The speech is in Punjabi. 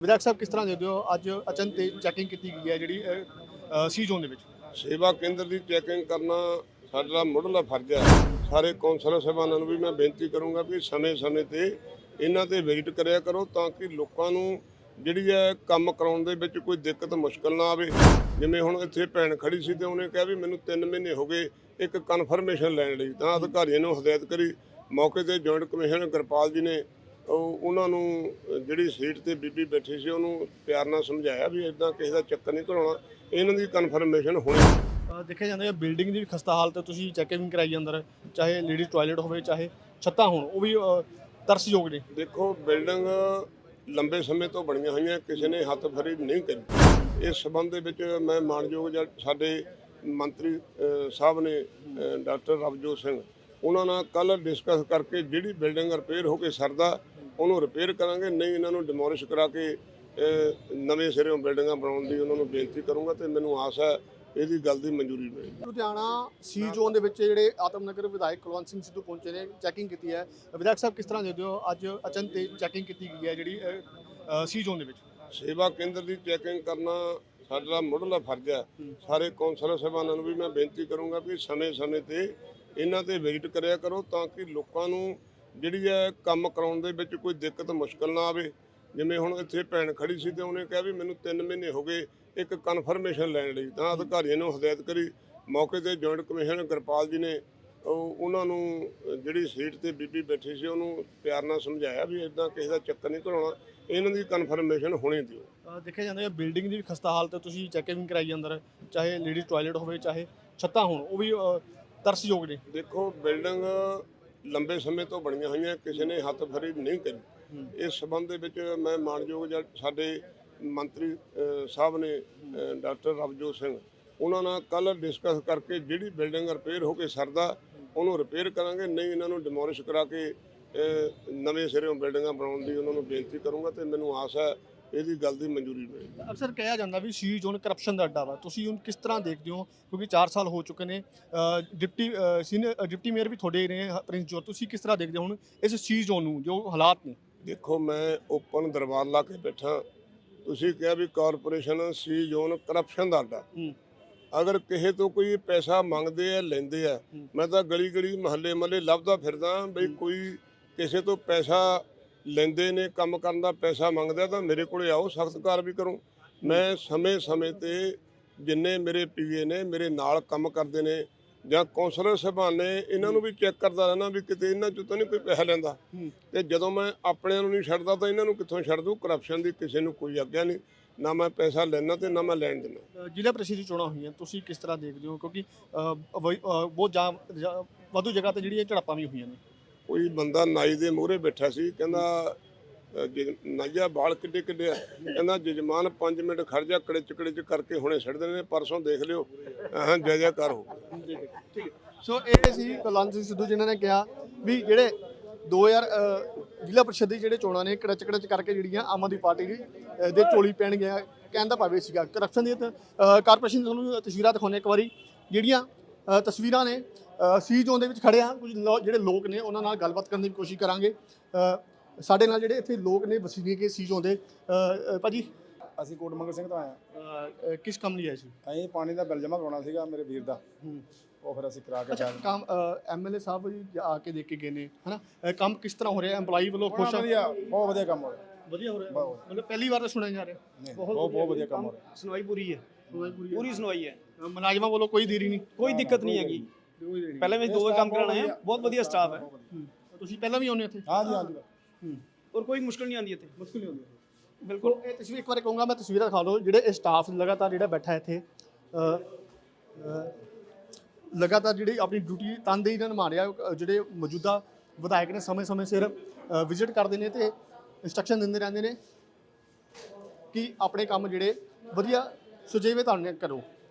ਵਿਧਾਇਕ ਸਾਹਿਬ ਕਿਸ ਤਰ੍ਹਾਂ ਦੇ ਦਿਓ ਅੱਜ ਅਚਨ ਤੇ ਚੈਕਿੰਗ ਕੀਤੀ ਗਈ ਹੈ ਜਿਹੜੀ ਸੀ ਜ਼ੋਨ ਦੇ ਵਿੱਚ। ਸੇਵਾ ਕੇਂਦਰ ਦੀ ਚੈਕਿੰਗ ਕਰਨਾ ਸਾਡਾ ਮੁੱਢਲਾ ਫਰਜ਼ ਹੈ। ਸਾਰੇ ਕੌਂਸਲਰ ਸਾਹਿਬਾਨਾਂ ਨੂੰ ਵੀ ਮੈਂ ਬੇਨਤੀ ਕਰੂੰਗਾ ਵੀ ਸਮੇਂ-ਸਮੇਂ ਤੇ ਇਹਨਾਂ ਤੇ ਵਿਜ਼ਿਟ ਕਰਿਆ ਕਰੋ ਤਾਂ ਕਿ ਲੋਕਾਂ ਨੂੰ ਜਿਹੜੀ ਹੈ ਕੰਮ ਕਰਾਉਣ ਦੇ ਵਿੱਚ ਕੋਈ ਦਿੱਕਤ ਮੁਸ਼ਕਲ ਨਾ ਆਵੇ। ਜਿਵੇਂ ਹੁਣ ਇੱਥੇ ਭੈਣ ਖੜੀ ਸੀ ਤੇ ਉਹਨੇ ਕਿਹਾ ਵੀ ਮੈਨੂੰ 3 ਮਹੀਨੇ ਹੋ ਗਏ ਇੱਕ ਕਨਫਰਮੇਸ਼ਨ ਲੈਣ ਲਈ। ਤਾਂ ਅਧਿਕਾਰੀਆਂ ਨੂੰ ਹਦਾਇਤ ਕਰੀ। ਮੌਕੇ ਤੇ ਜੁਆਇੰਟ ਕਮਿਸ਼ਨਰ ਗੁਰਪਾਲ ਜੀ ਨੇ ਉਹਨਾਂ ਨੂੰ ਜਿਹੜੀ ਸੀਟ ਤੇ ਬੀਬੀ ਬੈਠੀ ਸੀ ਉਹਨੂੰ ਪਿਆਰ ਨਾਲ ਸਮਝਾਇਆ ਵੀ ਇਦਾਂ ਕਿਸੇ ਦਾ ਚੱਕਰ ਨਹੀਂ ਘਲਾਉਣਾ। ਇਹਨਾਂ ਦੀ ਕਨਫਰਮੇਸ਼ਨ ਹੋਣੀ। ਦੇਖਿਆ ਜਾਂਦਾ ਹੈ ਬਿਲਡਿੰਗ ਦੀ ਵੀ ਖਸਤਾ ਹਾਲਤ ਹੈ ਤੁਸੀਂ ਚੈਕਿੰਗ ਕਰਾਈ ਅੰਦਰ ਚਾਹੇ ਲੇਡੀ ਟਾਇਲਟ ਹੋਵੇ ਚਾਹੇ ਛੱਤਾਂ ਹੋਣ ਉਹ ਵੀ ਤਰਸਯੋਗ ਨੇ। ਦੇਖੋ ਬਿਲਡਿੰਗ ਲੰਬੇ ਸਮੇਂ ਤੋਂ ਬਣੀਆਂ ਹੋਈਆਂ ਕਿਸੇ ਨੇ ਹੱਥ ਫਰੀ ਨਹੀਂ ਕਰੀ। ਇਸ ਸਬੰਧ ਦੇ ਵਿੱਚ ਮੈਂ ਮਾਨਯੋਗ ਸਾਡੇ ਮੰਤਰੀ ਸਾਹਿਬ ਨੇ ਡਾਕਟਰ ਰਵਜੋਤ ਸਿੰਘ ਉਹਨਾਂ ਨਾਲ ਕੱਲ ਡਿਸਕਸ ਕਰਕੇ ਜਿਹੜੀ ਬਿਲਡਿੰਗ ਰਿਪੇਅਰ ਹੋ ਕੇ ਸਰਦਾ ਉਹਨੂੰ ਰਿਪੇਅਰ ਕਰਾਂਗੇ ਨਹੀਂ ਇਹਨਾਂ ਨੂੰ ਡਿਮੋਲਿਸ਼ ਕਰਾ ਕੇ ਨਵੇਂ ਸਿਰੋਂ ਬਿਲਡਿੰਗਾਂ ਬਣਾਉਣ ਦੀ ਉਹਨਾਂ ਨੂੰ ਬੇਨਤੀ ਕਰੂੰਗਾ ਤੇ ਮੈਨੂੰ ਆਸ ਹੈ ਇਹਦੀ ਗੱਲ ਦੀ ਮਨਜ਼ੂਰੀ ਮਿਲੇਗੀ ਲੁਧਿਆਣਾ ਸੀ ਜ਼ੋਨ ਦੇ ਵਿੱਚ ਜਿਹੜੇ ਆਤਮਨਗਰ ਵਿਧਾਇਕ ਕੁਲਵੰਤ ਸਿੰਘ ਸਿੱਧੂ ਪਹੁੰਚੇ ਨੇ ਚੈਕਿੰਗ ਕੀਤੀ ਹੈ। ਵਿਧਾਇਕ ਸਾਹਿਬ ਕਿਸ ਤਰ੍ਹਾਂ ਦੇਖਦੇ ਹੋ ਅੱਜ ਅਚਨ ਤੇ ਚੈਕਿੰਗ ਕੀਤੀ ਗਈ ਹੈ ਜਿਹੜੀ ਸੀ ਜ਼ੋਨ ਦੇ ਵਿੱਚ? ਸੇਵਾ ਕੇਂਦਰ ਦੀ ਚੈਕਿੰਗ ਕਰਨਾ ਸਾਡਾ ਮੁੱਢਲਾ ਫਰਜ਼ ਹੈ। ਸਾਰੇ ਕੌਂਸਲਰ ਸਾਹਿਬਾਨਾਂ ਨੂੰ ਵੀ ਮੈਂ ਬੇਨਤੀ ਕਰੂੰਗਾ ਕਿ ਸਮੇਂ-ਸਮੇਂ ਤੇ ਇਹਨਾਂ ਤੇ ਵਿਜ਼ਿਟ ਕਰਿਆ ਕਰੋ ਤਾਂ ਕਿ ਲੋਕਾਂ ਨੂੰ ਜਿਹੜੀ ਹੈ ਕੰਮ ਕਰਾਉਣ ਦੇ ਵਿੱਚ ਕੋਈ ਦਿੱਕਤ ਮੁਸ਼ਕਲ ਨਾ ਆਵੇ ਜਿਵੇਂ ਹੁਣ ਇੱਥੇ ਭੈਣ ਖੜੀ ਸੀ ਤੇ ਉਹਨੇ ਕਿਹਾ ਵੀ ਮੈਨੂੰ 3 ਮਹੀਨੇ ਹੋ ਗਏ ਇੱਕ ਕਨਫਰਮੇਸ਼ਨ ਲੈਣ ਲਈ। ਤਾਂ ਅਧਿਕਾਰੀਆਂ ਨੂੰ ਹਦਾਇਤ ਕਰੀ ਮੌਕੇ ਤੇ ਜੁਆਇੰਟ ਕਮਿਸ਼ਨਰ ਗੁਰਪਾਲ ਜੀ ਨੇ ਉਹ ਉਹਨਾਂ ਨੂੰ ਜਿਹੜੀ ਸੀਟ ਤੇ ਬੀਬੀ ਬੈਠੀ ਸੀ ਉਹਨੂੰ ਪਿਆਰ ਨਾਲ ਸਮਝਾਇਆ ਵੀ ਇਦਾਂ ਕਿਸੇ ਦਾ ਚੱਕਰ ਨਹੀਂ ਘਲਾਉਣਾ ਇਹਨਾਂ ਦੀ ਕਨਫਰਮੇਸ਼ਨ ਹੋਣੀ ਦਿਓ ਦੇਖਿਆ ਜਾਂਦਾ ਹੈ ਬਿਲਡਿੰਗ ਦੀ ਖਸਤਾ ਹਾਲਤ ਹੈ ਤੁਸੀਂ ਚੈਕਿੰਗ ਕਰਾਈ ਅੰਦਰ ਚਾਹੇ ਲੇਡੀ ਟਾਇਲਟ ਹੋਵੇ ਚਾਹੇ ਛੱਤਾਂ ਹੋਣ ਉਹ ਵੀ ਤਰਸਯੋਗ ਨੇ। ਦੇਖੋ ਬਿਲਡਿੰਗ ਲੰਬੇ ਸਮੇਂ ਤੋਂ ਬਣੀਆਂ ਹੋਈਆਂ ਕਿਸੇ ਨੇ ਹੱਥ ਫਰੀ ਨਹੀਂ ਕਰੀ। ਇਸ ਸਬੰਧ ਦੇ ਵਿੱਚ ਮੈਂ ਮਾਨਯੋਗ ਸਾਡੇ ਮੰਤਰੀ ਸਾਹਿਬ ਨੇ ਡਾਕਟਰ ਰਵਜੋਤ ਸਿੰਘ ਉਹਨਾਂ ਨਾਲ ਕੱਲ ਡਿਸਕਸ ਕਰਕੇ ਜਿਹੜੀ ਬਿਲਡਿੰਗ ਰਿਪੇਅਰ ਹੋ ਕੇ ਸਰਦਾ ਉਹਨੂੰ ਰਿਪੇਅਰ ਕਰਾਂਗੇ ਨਹੀਂ ਇਹਨਾਂ ਨੂੰ ਡਿਮੋਲਿਸ਼ ਕਰਾ ਕੇ ਨਵੇਂ ਸਿਰੋਂ ਬਿਲਡਿੰਗਾਂ ਬਣਾਉਣ ਦੀ ਉਹਨਾਂ ਨੂੰ ਬੇਨਤੀ ਕਰੂੰਗਾ ਤੇ ਮੈਨੂੰ ਆਸ ਹੈ ਇਹਦੀ ਗੱਲ ਦੀ ਮਨਜ਼ੂਰੀ ਮਿਲੇਗੀ ਅਕਸਰ ਕਿਹਾ ਜਾਂਦਾ ਵੀ ਸੀ ਜ਼ੋਨ ਕਰਪਸ਼ਨ ਦਾ ਅੱਡਾ ਵਾ। ਤੁਸੀਂ ਹੁਣ ਕਿਸ ਤਰ੍ਹਾਂ ਦੇਖਦੇ ਹੋ? ਕਿਉਂਕਿ 4 ਸਾਲ ਹੋ ਚੁੱਕੇ ਨੇ। ਅ, ਡਿਪਟੀ ਸੀਨੀਅਰ ਡਿਪਟੀ ਮੇਅਰ ਵੀ ਤੁਹਾਡੇ ਨੇ ਹ- ਪ੍ਰਿੰਸ ਜੋਰ ਤੁਸੀਂ ਕਿਸ ਤਰ੍ਹਾਂ ਦੇਖਦੇ ਹੋ ਹੁਣ ਇਸ ਸੀ ਜ਼ੋਨ ਨੂੰ ਜੋ ਹਾਲਾਤ ਨੇ? ਦੇਖੋ ਮੈਂ ਓਪਨ ਦਰਬਾਰ ਲਾ ਕੇ ਬੈਠਾ। ਤੁਸੀਂ ਕਿਹਾ ਵੀ ਕਾਰਪੋਰੇਸ਼ਨ ਸੀ ਜ਼ੋਨ ਕਰਪਸ਼ਨ ਦਾ ਅੱਡਾ। ਹੂੰ। ਅਗਰ ਕਿਸੇ ਤੋਂ ਕੋਈ ਪੈਸਾ ਮੰਗਦੇ ਆ ਲੈਂਦੇ ਆ ਹੂੰ। ਮੈਂ ਤਾਂ ਗਲੀ ਗਲੀ ਮਹੱਲੇ ਮਹੱਲੇ ਲੱਭਦਾ ਫਿਰਦਾ ਬਈ ਕੋਈ ਕਿਸੇ ਤੋਂ ਪੈਸਾ ਲੈਂਦੇ ਨੇ ਕੰਮ ਕਰਨ ਦਾ ਪੈਸਾ ਮੰਗਦਾ ਤਾਂ ਮੇਰੇ ਕੋਲੇ ਆਓ ਸਖਤ ਕਾਰਵਾਈ ਕਰੋ। ਮੈਂ ਸਮੇਂ-ਸਮੇਂ ਤੇ ਜਿੰਨੇ ਮੇਰੇ ਪੀਏ ਨੇ ਮੇਰੇ ਨਾਲ ਕੰਮ ਕਰਦੇ ਨੇ ਜਾਂ ਕੌਂਸਲਰ ਸਾਹਿਬਾਨ ਨੇ ਇਹਨਾਂ ਨੂੰ ਵੀ ਚੈੱਕ ਕਰਦਾ ਰਹਿਣਾ ਵੀ ਕਿਤੇ ਇਹਨਾਂ ਚੋਂ ਤਾਂ ਨਹੀਂ ਕੋਈ ਪੈਸਾ ਲੈਂਦਾ। ਤੇ ਜਦੋਂ ਮੈਂ ਆਪਣਿਆਂ ਨੂੰ ਨਹੀਂ ਛੱਡਦਾ ਤਾਂ ਇਹਨਾਂ ਨੂੰ ਕਿੱਥੋਂ ਛੱਡ ਦੂੰ? ਕਰਪਸ਼ਨ ਦੀ ਕਿਸੇ ਨੂੰ ਕੋਈ ਆਗਿਆ ਨਹੀਂ। ਨਾ ਮੈਂ ਪੈਸਾ ਲੈਣਾ ਤੇ ਨਾ ਮੈਂ ਲੈਣ ਦੇਣਾ ਜ਼ਿਲ੍ਹਾ ਪ੍ਰੀਸ਼ਦ ਦੀ ਚੋਣਾਂ ਹੋਈਆਂ ਤੁਸੀਂ ਕਿਸ ਤਰ੍ਹਾਂ ਦੇਖਦੇ ਹੋ? ਕਿਉਂਕਿ ਵ- ਬਹੁਤ ਜਾਂ ਵਾਧੂ ਜਗ੍ਹਾ ਤੇ ਜਿਹੜੀਆਂ ਝੜਪਾਂ ਵੀ ਹੋਈਆਂ ਨੇ। ਕੋਈ ਬੰਦਾ ਨਾਈ ਦੇ ਮੂਹਰੇ ਬੈਠਾ ਸੀ ਕਹਿੰਦਾ ਅ, ਬਾਲ ਕਿੱਡੇ ਕਿੱਡੇ ਆ। ਕਹਿੰਦਾ ਜਜਮਾਨ 5 ਮਿੰਟ ਖੜ ਜਾ ਕੜਿਚ ਕੜਿਚ ਕਰਕੇ ਹੁਣੇ ਛੱਡ ਦੇਣੇ ਨੇ ਪਰਸੋਂ ਦੇਖ ਲਿਓ। ਹਾਂ ਜੈ ਜੈਕਾਰ ਹੋ ਠੀਕ ਸੋ ਇਹ ਸੀ ਕੁਲਵੰਤ ਸਿੰਘ ਸਿੱਧੂ ਜਿਨ੍ਹਾਂ ਨੇ ਕਿਹਾ ਵੀ ਜਿਹੜੇ 2000 ਅ, ਜ਼ਿਲ੍ਹਾ ਪ੍ਰੀਸ਼ਦ ਦੀ ਜਿਹੜੇ ਚੋਣਾਂ ਨੇ ਕੜਚ ਕੜਚ ਕਰਕੇ ਜਿਹੜੀਆਂ ਆਮ ਆਦਮੀ ਪਾਰਟੀ ਦੀ ਦੇ ਚੋਲੀ ਪੈਣ ਗਿਆ ਕਹਿਣ ਦਾ ਭਾਵੇਂ ਸੀਗਾ। ਕਰਪਸ਼ਨ ਦੀ ਕਾਰਪੋਰੇਸ਼ਨ ਦੀ ਤੁਹਾਨੂੰ ਤਸਵੀਰਾਂ ਦਿਖਾਉਂਦੇ ਇੱਕ ਵਾਰੀ। ਜਿਹੜੀਆਂ ਤਸਵੀਰਾਂ ਨੇ ਸੀ ਜ਼ੋਨ ਦੇ ਵਿੱਚ ਖੜੇ ਆ। ਕੁਝ ਜਿਹੜੇ ਲੋਕ ਨੇ ਉਹਨਾਂ ਨਾਲ ਗੱਲਬਾਤ ਕਰਨ ਦੀ ਕੋਸ਼ਿਸ਼ ਕਰਾਂਗੇ। ਸਾਡੇ ਨਾਲ ਜਿਹੜੇ ਇੱਥੇ ਲੋਕ ਨੇ ਵਸਨੀਕ ਸੀ ਜ਼ੋਨ ਦੇ ਭਾਜੀ? ਅਸੀਂ ਕੋਟਮੰਗਲ ਸਿੰਘ ਤੋਂ ਆਏ ਕਿਸ ਕੰਮ ਲਈ ਆਏ ਸੀ? ਅਸੀਂ ਪਾਣੀ ਦਾ ਬਿੱਲ ਜਮ੍ਹਾਂ ਕਰਾਉਣਾ ਸੀਗਾ ਮੇਰੇ ਵੀਰ ਦਾ। ਉਹ ਫਿਰ ਅਸੀਂ ਕਰਾ ਕੇ ਚੱਲ ਕੰਮ ਐਮਐਲਏ ਸਾਹਿਬ ਜੀ ਆ ਕੇ ਦੇਖ ਕੇ ਗਏ ਨੇ ਹਨਾ? ਕੰਮ ਕਿਸ ਤਰ੍ਹਾਂ ਹੋ ਰਿਹਾ? EMPLOYE ਵੱਲੋਂ ਖੁਸ਼ ਆ? ਵਧੀਆ ਬਹੁਤ ਵਧੀਆ ਕੰਮ ਹੋ ਰਿਹਾ। ਵਧੀਆ ਹੋ ਰਿਹਾ। ਮਤਲਬ ਪਹਿਲੀ ਵਾਰ ਸੁਣਿਆ ਜਾ ਰਿਹਾ। ਬਹੁਤ ਬਹੁਤ ਵਧੀਆ ਕੰਮ ਹੋ ਰਿਹਾ। ਸੁਣਵਾਈ ਪੂਰੀ ਹੈ। ਪੂਰੀ ਸੁਣਵਾਈ ਹੈ। ਅ, ਮੁਲਾਜ਼ਮਾਂ ਵੱਲੋਂ ਕੋਈ ਦੇਰੀ ਨਹੀਂ। ਕੋਈ ਦਿੱਕਤ ਨਹੀਂ ਹੈਗੀ। ਪਹਿਲਾਂ ਵੀ ਦੋ ਕੰਮ ਕਰਾਣੇ ਆ ਬਹੁਤ ਵਧੀਆ ਸਟਾਫ ਹੈ। ਤੁਸੀਂ ਪਹਿਲਾਂ ਵੀ ਆਉਂਦੇ ਇੱਥੇ? ਹਾਂਜੀ ਹਾਂਜੀ ਔਰ ਕੋਈ ਮੁਸ਼ਕਲ ਨਹੀਂ ਆਉਂਦੀ ਇੱਥੇ। ਮੁਸ਼ਕਿਲ ਨਹੀਂ ਹੁੰਦੀ ਬਿਲਕੁਲ। ਇਹ ਤਸਵੀਰ ਇੱਕ ਵਾਰ ਕਹੂੰਗਾ ਮੈਂ ਤਸਵੀਰਾਂ ਦਿਖਾ ਲਓ ਜਿਹੜੇ ਇਹ ਸਟਾਫ ਲਗਾਤਾਰ ਜਿਹੜਾ ਬੈਠਾ ਇੱਥੇ ਅ, ਅ, ਲਗਾਤਾਰ ਜਿਹੜੀ ਆਪਣੀ ਡਿਊਟੀ ਤਨਦੇਹੀ ਨਾਲ ਨਿਭਾ ਰਿਹਾ ਅ, ਜਿਹੜੇ ਮੌਜੂਦਾ ਵਿਧਾਇਕ ਨੇ ਸਮੇਂ-ਸਮੇਂ ਸਿਰ ਵਿਜ਼ਿਟ ਕਰਦੇ ਨੇ ਤੇ ਇੰਸਟਰਕਸ਼ਨ ਦਿੰਦੇ ਰਹਿੰਦੇ ਨੇ ਕਿ ਆਪਣੇ ਕੰਮ ਜਿਹੜੇ ਵਧੀਆ ਸੁਚੇਵੇ ਢੰਗ ਨਾਲ ਕਰੋ